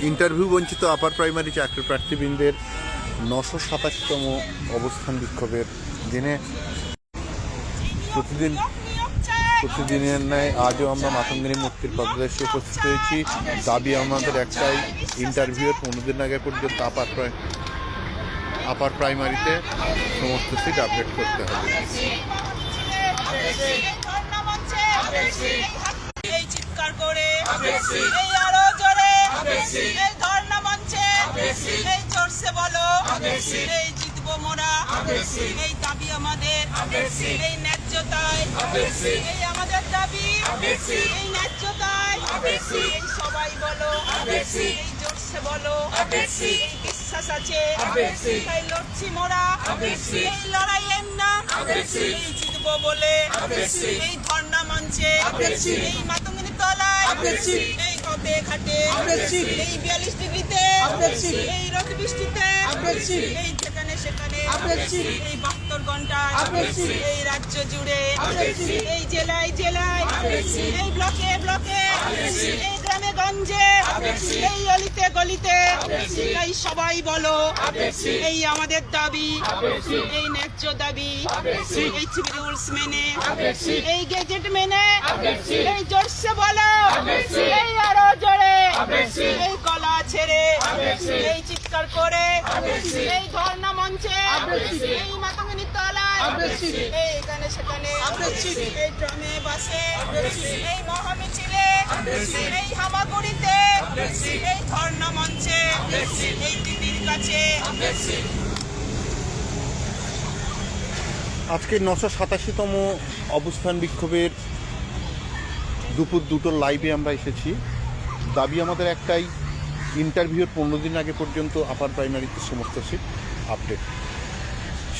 Interview বঞ্চিত upper primary চাকরি প্রার্থীবৃন্দের নশো সাতাশতম অবস্থান বিক্ষোভের দিনে প্রতিদিন প্রতিদিনের ন্যায় আজও আমরা মাতঙ্গিনী মুক্তির প্রদেশে উপস্থিত হয়েছি। দাবি আমাদের একটাই, ইন্টারভিউয়ের পনেরো দিন আগে পর্যন্ত আপার আপার প্রাইমারিতে সমস্ত সিট আপডেট করতে হবে। করে এই এই ধর্ণা মঞ্চে এই জোরসে বলো এই জিতবো মোরা এই দাবি আমাদের এই ন্যায্যতায় এই আমাদের দাবি এই ন্যায্যতায় এই সবাই বলো এই জোরসে বলো এই বিশ্বাস আছে তাই লড়ছি মোরা এই লড়াইয়ের নাম এই জিতবো বলে এই ধর্ণা মঞ্চে এই মাতঙ্গিনী তলায় এই কতে ঘাটে এই বিয়াল্লিশ ডিগ্রিতে এই রোদ বৃষ্টিতে এই যেখানে সেখানে এই বাহাত্তর ঘন্টায় এই রাজ্য জুড়ে এই জেলায় জেলায় এই ব্লকে ব্লকে এই গ্রামে গঞ্জে এই অলিতে গলিতে তাই সবাই বলো এই আমাদের দাবি এই ন্যায্য দাবি এই রুলস মেনে এই গেজেট মেনে এই জোরসে বলো জোরে এই গলা ছেড়ে এই চিৎকার করে এই ধর্ণা মঞ্চে এই মাতঙ্গিনী তলায় এই এখানে সেখানে এই ড্রামে বাসে এই মহামিছিলে এই হামাগুড়িতে এই ধর্ণা মঞ্চে এই দিদির কাছে আজকে নশো সাতাশিতম অবস্থান বিক্ষোভের দুপুর দুটোর লাইভে আমরা এসেছি দাবি আমাদের একটাই ইন্টারভিউর পনেরো দিন আগে পর্যন্ত আপার প্রাইমারিতে সমস্ত সিট আপডেট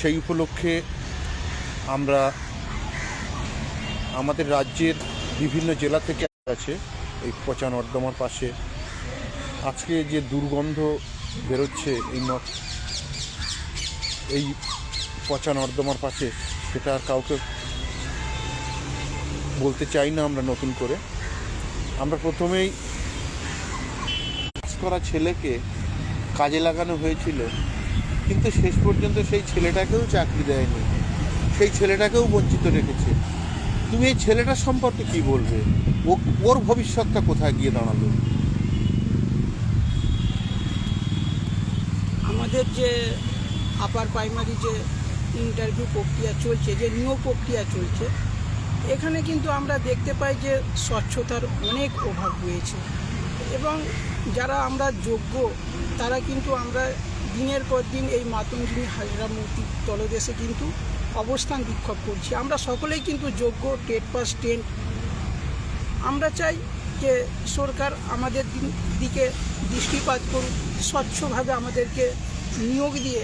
সেই উপলক্ষে আমরা আমাদের রাজ্যের বিভিন্ন জেলা থেকে আছে, এই পচা নর্দমার পাশে। আজকে যে দুর্গন্ধ বেরোচ্ছে এই ন- এই পচা নর্দমার পাশে, সেটা আর কাউকে বলতে চাই না আমরা নতুন করে। আমরা প্রথমেই করা ছেলেকে কাজে লাগানো হয়েছিল, কিন্তু শেষ পর্যন্ত সেই ছেলেটাকেও চাকরি দেয়নি। সেই ছেলেটাকেও বঞ্চিত রেখেছে। তুমি এই ছেলেটার সম্পর্কে কি বলবে? ও, ওর ভবিষ্যৎটা কোথায় গিয়ে দাঁড়াল? আমাদের যে আপার প্রাইমারি যে ইন্টারভিউ প্রক্রিয়া চলছে, যে নিয়োগ প্রক্রিয়া চলছে, এখানে কিন্তু আমরা দেখতে পাই যে স্বচ্ছতার অনেক অভাব রয়েছে। এবং যারা আমরা যোগ্য, তারা কিন্তু আমরা দিনের পর দিন এই মাতঙ্গিনী হাজরা মূর্তির তলদেশে কিন্তু অবস্থান বিক্ষোভ করছি। আমরা সকলেই কিন্তু যোগ্য, টেট পাস, টেন। আমরা চাই যে সরকার আমাদের দিকে দৃষ্টিপাত করুক, স্বচ্ছভাবে আমাদেরকে নিয়োগ দিয়ে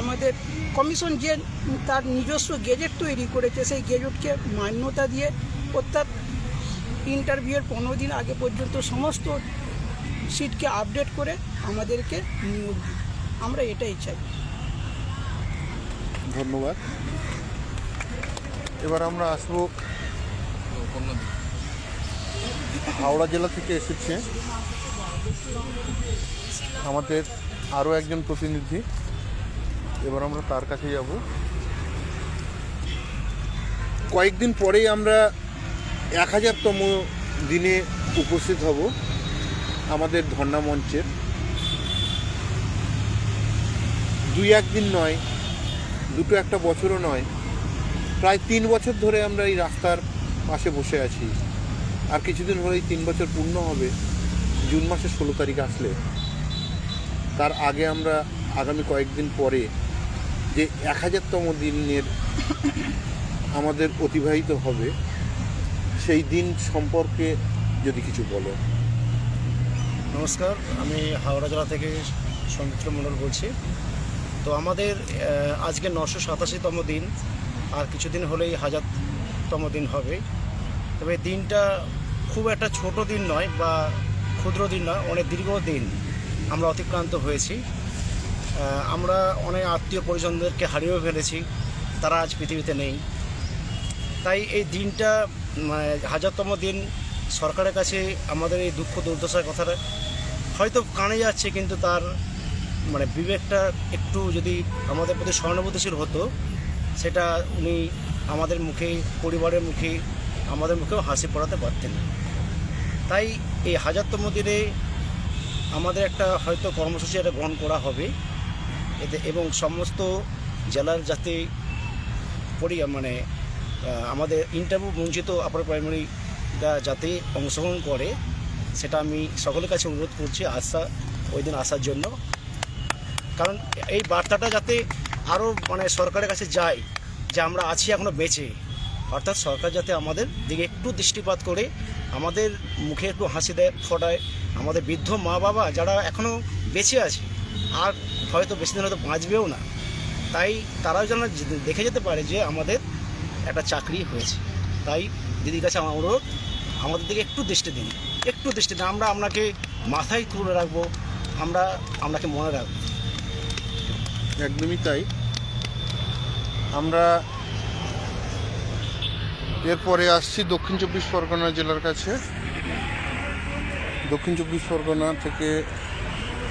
আমাদের কমিশন যে তার নিজস্ব গেজেট তৈরি করেছে, সেই গেজেটকে মান্যতা দিয়ে অর্থাৎ ইন্টারভিউয়ের পনেরো দিন আগে পর্যন্ত সমস্ত সিটকে আপডেট করে আমাদেরকে নিয়োগ দিই আমরা এটাই চাই। ধন্যবাদ। এবার আমরা আসব হাওড়া জেলা থেকে এসেছে। আমাদের আরও একজন প্রতিনিধি। এবার আমরা তার কাছে যাব। কয়েকদিন পরেই আমরা এক হাজারতম দিনে উপস্থিত হব আমাদের ধর্ণা মঞ্চের। দুই একদিন নয়, দুটো একটা বছরও নয়, প্রায় তিন বছর ধরে আমরা এই রাস্তার পাশে বসে আছি। আর কিছুদিন হলেই তিন বছর পূর্ণ হবে, জুন মাসের ষোলো তারিখ আসলে। তার আগে আমরা আগামী কয়েকদিন পরে যে এক হাজারতম দিনের আমাদের অতিবাহিত হবে সেই দিন সম্পর্কে যদি কিছু বলো। নমস্কার, আমি হাওড়া জেলা থেকে সৌমিত্র মণ্ডল বলছি। তো আমাদের আজকে নশো সাতাশিতম দিন, আর কিছুদিন হলেই হাজারতম দিন হবে। তবে দিনটা খুব একটা ছোট দিন নয় বা ক্ষুদ্র দিন নয়, অনেক দীর্ঘ দিন আমরা অতিক্রান্ত হয়েছি। আমরা অনেক আত্মীয় পরিজনদেরকে হারিয়েও ফেলেছি, তারা আজ পৃথিবীতে নেই। তাই এই দিনটা মানে হাজারতম দিন সরকারের কাছে আমাদের এই দুঃখ দুর্দশার কথাটা হয়তো কানে যাচ্ছে, কিন্তু তার মানে বিবেকটা একটু যদি আমাদের প্রতি সহানুভূতিশীল হতো, সেটা উনি আমাদের মুখে, পরিবারের মুখে, আমাদের মুখেও হাসি পড়াতে পারতেন। তাই এই হাজারতম দিনে আমাদের একটা হয়তো কর্মসূচি একটা গ্রহণ করা হবে। এতে এবং সমস্ত জেলার যাতে পরি মানে আমাদের ইন্টারভিউ বঞ্চিত আপার প্রাইমারিরা যাতে অংশগ্রহণ করে, সেটা আমি সকলের কাছে অনুরোধ করছি আসা ওই দিন আসার জন্য। কারণ এই বার্তাটা যাতে আরও মানে সরকারের কাছে যায়, যে আমরা আছি এখনও বেঁচে। অর্থাৎ সরকার যাতে আমাদের দিকে একটু দৃষ্টিপাত করে, আমাদের মুখে একটু হাসি দেয়, ফোটায়, আমাদের বৃদ্ধ মা বাবা যারা এখনও বেঁচে আছে, আর হয়তো বেশি দিন হয়তো বাঁচবেও না। তাই তারাও যেন দেখে যেতে পারে যে আমাদের একটা চাকরি হয়েছে। তাই দিদির কাছে আমার অনুরোধ, আমাদের দিকে একটু দৃষ্টি দিন। একটু দৃষ্টি দিন, আমরা আপনাকে মাথায় তুলে রাখব, আমরা, আপনাকে মনে রাখব। একদমই তাই। আমরা এরপরে আসছি দক্ষিণ চব্বিশ পরগনা জেলার কাছে। দক্ষিণ চব্বিশ পরগনা থেকে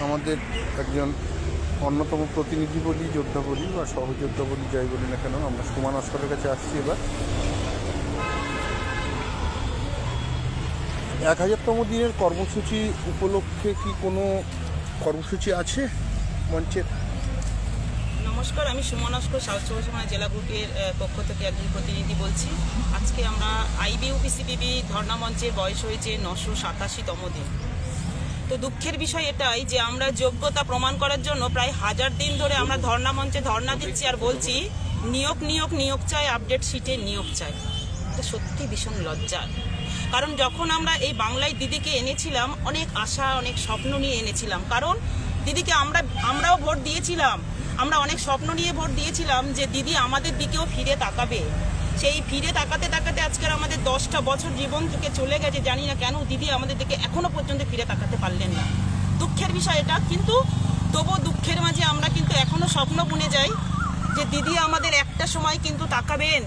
আমাদের একজন অন্যতম প্রতিনিধি বলি, যোদ্ধা বলি বা সহযোদ্ধা বলি, যাই বলি না কেন, আমরা সুমান অস্করের কাছে আসছি এবার। এক হাজারতম দিনের কর্মসূচি উপলক্ষে কি কোনো কর্মসূচি আছে মঞ্চের নমস্কার, আমি সুমন নস্কর সাউথ চব্বিশ জেলা গ্রুপের পক্ষ থেকে একজন প্রতিনিধি বলছি। আজকে আমরা আইবিউপিসিবিবি ধর্ণা মঞ্চের বয়স হয়েছে নশো সাতাশিতম দিন। তো দুঃখের বিষয় এটাই যে আমরা যোগ্যতা প্রমাণ করার জন্য প্রায় হাজার দিন ধরে আমরা ধর্ণা মঞ্চে ধর্ণা দিচ্ছি আর বলছি, নিয়োগ নিয়োগ নিয়োগ চাই, আপডেট শিটে নিয়োগ চাই। এটা সত্যি ভীষণ লজ্জার। কারণ যখন আমরা এই বাংলায় দিদিকে এনেছিলাম, অনেক আশা, অনেক স্বপ্ন নিয়ে এনেছিলাম। কারণ দিদিকে আমরা, আমরাও ভোট দিয়েছিলাম। আমরা অনেক স্বপ্ন নিয়ে ভোট দিয়েছিলাম যে দিদি আমাদের দিকেও ফিরে তাকাবে। সেই ফিরে তাকাতে তাকাতে আজকের আমাদের দশটা বছর জীবন থেকে চলে গেছে, জানি না কেন দিদি আমাদের দিকে এখনও পর্যন্ত ফিরে তাকাতে পারলেন না। দুঃখের বিষয় এটা, কিন্তু তবু দুঃখের মাঝে আমরা কিন্তু এখনও স্বপ্ন বুনে যাই যে দিদি আমাদের একটা সময় কিন্তু তাকাবেন।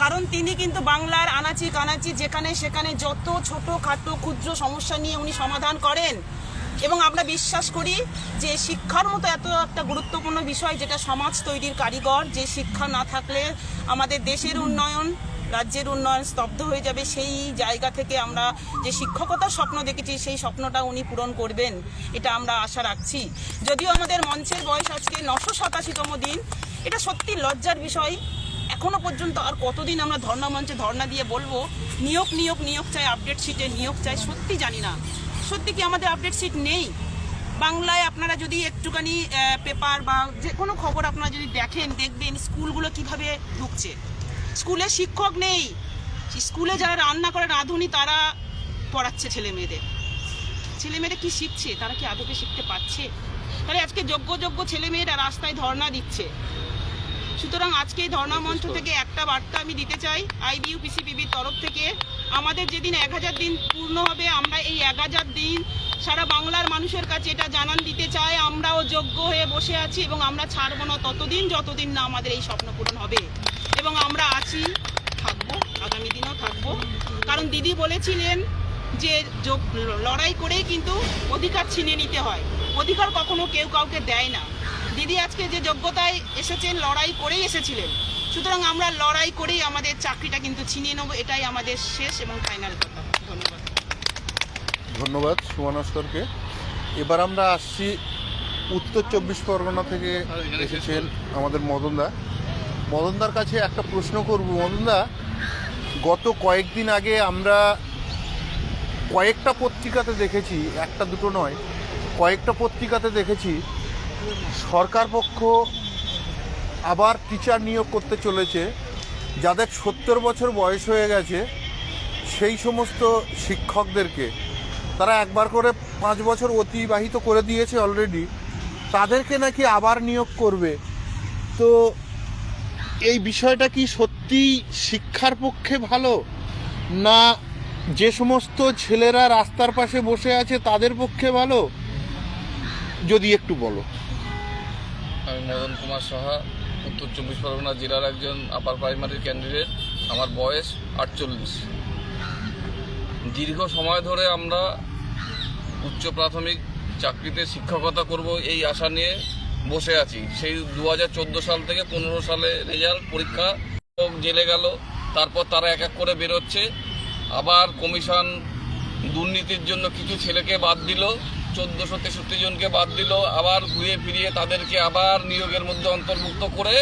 কারণ তিনি কিন্তু বাংলার আনাচি কানাচি যেখানে সেখানে যত ছোট খাটো ক্ষুদ্র সমস্যা নিয়ে উনি সমাধান করেন এবং আমরা বিশ্বাস করি যে শিক্ষার মতো এত একটা গুরুত্বপূর্ণ বিষয় যেটা সমাজ তৈরির কারিগর, যে শিক্ষা না থাকলে আমাদের দেশের উন্নয়ন, রাজ্যের উন্নয়ন স্তব্ধ হয়ে যাবে। সেই জায়গা থেকে আমরা যে শিক্ষকতার স্বপ্ন দেখেছি, সেই স্বপ্নটা উনি পূরণ করবেন, এটা আমরা আশা রাখছি। যদিও আমাদের মঞ্চের বয়স আজকে নশো সাতাশিতম দিন, এটা সত্যি লজ্জার বিষয়। এখনও পর্যন্ত আর কতদিন আমরা ধর্ণা মঞ্চে ধর্ণা দিয়ে বলব, নিয়োগ নিয়োগ নিয়োগ চাই, আপডেট শিটে নিয়োগ চাই, সত্যি জানি না। সত্যি কি আমাদের আপডেট শিট নেই? বাংলায় আপনারা যদি একটুখানি পেপার বা যে কোনো খবর আপনারা যদি দেখেন দেখবেন স্কুলগুলো কীভাবে ঢুকছে। স্কুলে শিক্ষক নেই। স্কুলে যারা রান্না করে রাঁধুনি তারা পড়াচ্ছে ছেলে মেয়েদের। ছেলে মেয়েরা কি শিখছে? তারা কি আদতে শিখতে পারছে? তাহলে আজকে যোগ্য যোগ্য ছেলে মেয়েরা রাস্তায় ধর্ণা দিচ্ছে। সুতরাং আজকে এই ধর্ণা মঞ্চ থেকে একটা বার্তা আমি দিতে চাই আইবিউপিসিবিবির তরফ থেকে। আমাদের যেদিন এক হাজার দিন পূর্ণ হবে, আমরা এই এক হাজার দিন সারা বাংলার মানুষের কাছে এটা জানান দিতে চাই। আমরাও যোগ্য হয়ে বসে আছি এবং আমরা ছাড়বো না ততদিন, যতদিন না আমাদের এই স্বপ্ন পূরণ হবে। এবং আমরা আছি, থাকব, আগামী দিনও থাকব। কারণ দিদি বলেছিলেন যে লড়াই করেই কিন্তু অধিকার ছিনিয়ে নিতে হয়। অধিকার কখনো কেউ কাউকে দেয় না। দিদি আজকে যে যোগ্যতায় এসেছেন, লড়াই করেই এসেছিলেন। সুতরাং আমরা লড়াই করেই আমাদের চাকরিটা কিন্তু ছিনিয়ে নেব, এটাই আমাদের শেষ এবং ফাইনাল কথা। ধন্যবাদ। ধন্যবাদ সুমনস্করকে এবার আমরা আসছি উত্তর চব্বিশ পরগনা থেকে এসেছেন আমাদের মদনদা। মদনদার কাছে একটা প্রশ্ন করব। মদনদা, গত কয়েকদিন আগে আমরা কয়েকটা পত্রিকাতে দেখেছি, একটা দুটো নয়, কয়েকটা পত্রিকাতে দেখেছি সরকার পক্ষ আবার টিচার নিয়োগ করতে চলেছে। যাদের সত্তর বছর বয়স হয়ে গেছে, সেই সমস্ত শিক্ষকদেরকে তারা একবার করে পাঁচ বছর অতিবাহিত করে দিয়েছে অলরেডি তাদেরকে নাকি আবার নিয়োগ করবে? তো এই বিষয়টা কি সত্যি শিক্ষার পক্ষে ভালো? না যে সমস্ত ছেলেরা রাস্তার পাশে বসে আছে তাদের পক্ষে ভালো? যদি একটু বলো। আমি মদন কুমার সাহা, উত্তর চব্বিশ পরগনা জেলার একজন আপার প্রাইমারি ক্যান্ডিডেট আমার বয়স আটচল্লিশ। দীর্ঘ সময় ধরে আমরা উচ্চ প্রাথমিক চাকরিতে শিক্ষকতা করব এই আশা নিয়ে বসে আছি। সেই দু হাজার চোদ্দ সাল থেকে পনেরো সালে রেজাল্ট, পরীক্ষা জেলে গেল। তারপর তারা এক এক করে বেরোচ্ছে। আবার কমিশন দুর্নীতির জন্য কিছু ছেলেকে বাদ দিল। চোদ্দোশো তেষট্টি জনকে বাদ দিল। আবার ঘুরিয়ে ফিরিয়ে তাদেরকে আবার নিয়োগের মধ্যে অন্তর্ভুক্ত করে